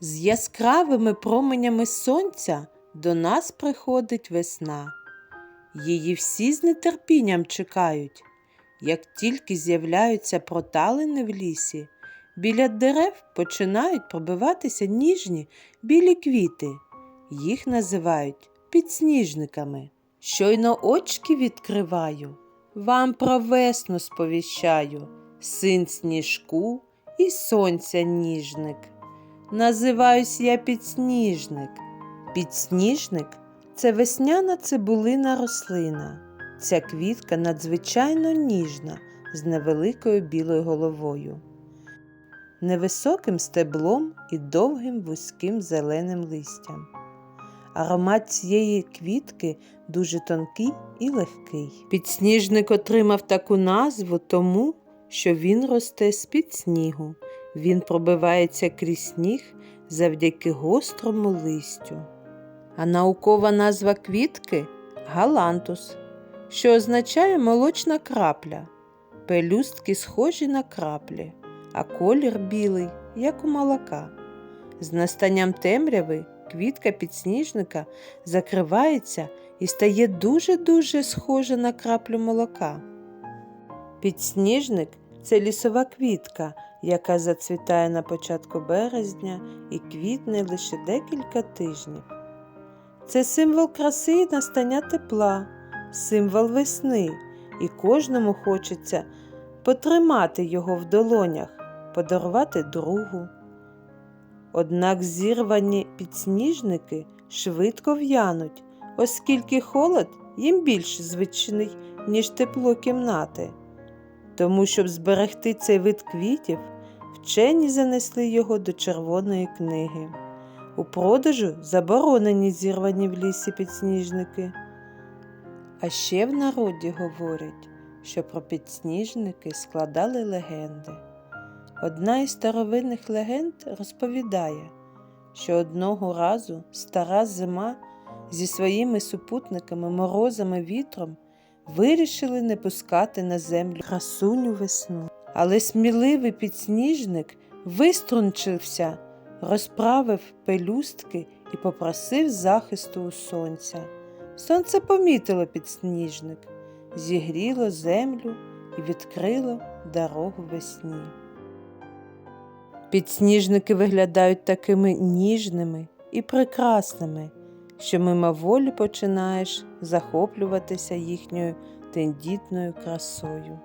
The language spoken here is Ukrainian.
З яскравими променями сонця до нас приходить весна. Її всі з нетерпінням чекають. Як тільки з'являються проталини в лісі, біля дерев починають пробиватися ніжні білі квіти. Їх називають підсніжниками. Щойно очки відкриваю, вам про весну сповіщаю, син сніжку і сонця ніжник. Називаюсь я підсніжник. Підсніжник це весняна цибулина рослина. Ця квітка надзвичайно ніжна, з невеликою білою головою, невисоким стеблом і довгим вузьким зеленим листям. Аромат цієї квітки дуже тонкий і легкий. Підсніжник отримав таку назву тому, що він росте з-під снігу. Він пробивається крізь сніг завдяки гострому листю. А наукова назва квітки галантус, що означає молочна крапля. Пелюстки схожі на краплі, а колір білий, як у молока. З настанням темряви квітка підсніжника закривається і стає дуже-дуже схожа на краплю молока. Підсніжник це лісова квітка, яка зацвітає на початку березня і квітне лише декілька тижнів. Це символ краси і настання тепла, символ весни, і кожному хочеться потримати його в долонях, подарувати другу. Однак зірвані підсніжники швидко в'януть, оскільки холод їм більш звичний, ніж тепло кімнати. Тому, щоб зберегти цей вид квітів, вчені занесли його до червоної книги. У продажу заборонені зірвані в лісі підсніжники. А ще в народі говорять, що про підсніжники складали легенди. Одна із старовинних легенд розповідає, що одного разу стара зима зі своїми супутниками, морозами, вітром вирішили не пускати на землю красуню весну. Але сміливий підсніжник виструнчився, розправив пелюстки і попросив захисту у сонця. Сонце помітило підсніжник, зігріло землю і відкрило дорогу весні. Підсніжники виглядають такими ніжними і прекрасними, що мимоволі починаєш захоплюватися їхньою тендітною красою.